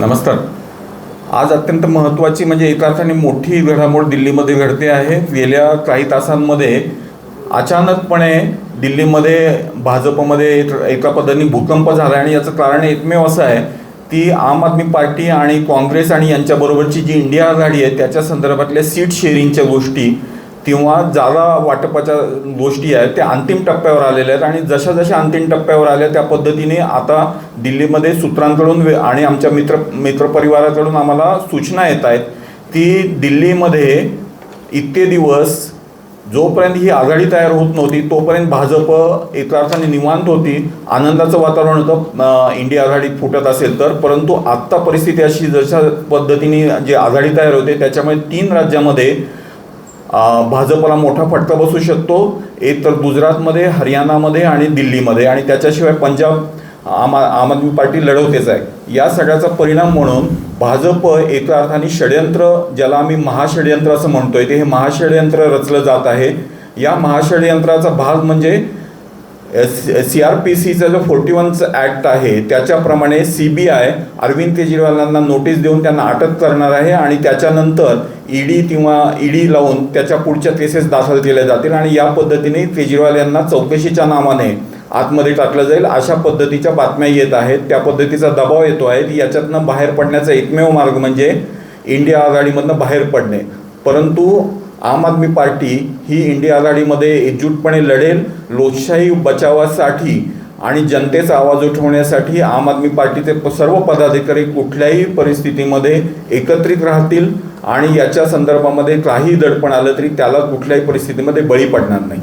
नमस्कार. आज अत्यंत महत्त्वाची म्हणजे एका अर्थाने मोठी घडामोड दिल्लीमध्ये घडते आहे. गेल्या काही तासांमध्ये अचानकपणे दिल्लीमध्ये भाजपमध्ये एका पद्धतीने भूकंप झाला आणि याचं कारण एकमेव असं आहे ती आम आदमी पार्टी आणि काँग्रेस आणि यांच्याबरोबरची जी इंडिया आघाडी आहे त्याच्या संदर्भातल्या सीट शेअरिंगच्या गोष्टी किंवा जादा वाटपाच्या गोष्टी आहेत त्या अंतिम टप्प्यावर आलेल्या आहेत आणि जशा जशा अंतिम टप्प्यावर आल्या त्या पद्धतीने आता दिल्लीमध्ये सूत्रांकडून वे- आणि आमच्या मित्र मित्रपरिवाराकडून आम्हाला सूचना येत आहेत की दिल्लीमध्ये इतके दिवस जोपर्यंत ही आघाडी तयार होत नव्हती तोपर्यंत भाजप एका अर्थाने निवांत होती. आनंदाचं वातावरण होतं इंडिया आघाडीत फुटत असेल तर. परंतु आत्ता परिस्थिती अशी जशा पद्धतीने जे आघाडी तयार होते त्याच्यामुळे तीन राज्यामध्ये भाजपला मोठा फटका बसू शकतो. एक तर गुजरातमध्ये हरियाणामध्ये आणि दिल्लीमध्ये. आणि त्याच्याशिवाय पंजाब आम आम आदमी पार्टी लढवतेच आहे. या सगळ्याचा परिणाम म्हणून भाजप एका अर्थाने षडयंत्र ज्याला आम्ही महाषडयंत्र असं म्हणतोय ते हे महाषडयंत्र रचलं जात आहे. या महाषडयंत्राचा भाग म्हणजे सी आर पी सीचा जो फोर्टी वनचं ॲक्ट आहे त्याच्याप्रमाणे सी बी आय अरविंद केजरीवालांना नोटीस देऊन त्यांना अटक करणार आहे आणि त्याच्यानंतर ईडी किंवा ईडी लावून त्याच्या पुढच्या केसेस दाखल केल्या जातील आणि या पद्धतीने केजरीवाल यांना चौकशीच्या नावाने आतमध्ये टाकलं जाईल. अशा पद्धतीच्या बातम्या येत आहेत. त्या पद्धतीचा दबाव येतो आहे. की याच्यातनं बाहेर पडण्याचा एकमेव मार्ग म्हणजे इंडिया आघाडीमधनं बाहेर पडणे. परंतु आम आदमी पार्टी ही इंडिया आघाडीमध्ये एकजूटपणे लढेल लोकशाही बचावासाठी आणि जनतेचा आवाज उठवण्यासाठी आम आदमी पार्टीचे सर्व पदाधिकारी कुठल्याही परिस्थितीमध्ये एकत्रित राहतील आणि याच्या संदर्भामध्ये काही दडपण आलं तरी त्याला कुठल्याही परिस्थितीमध्ये बळी पडणार नाही.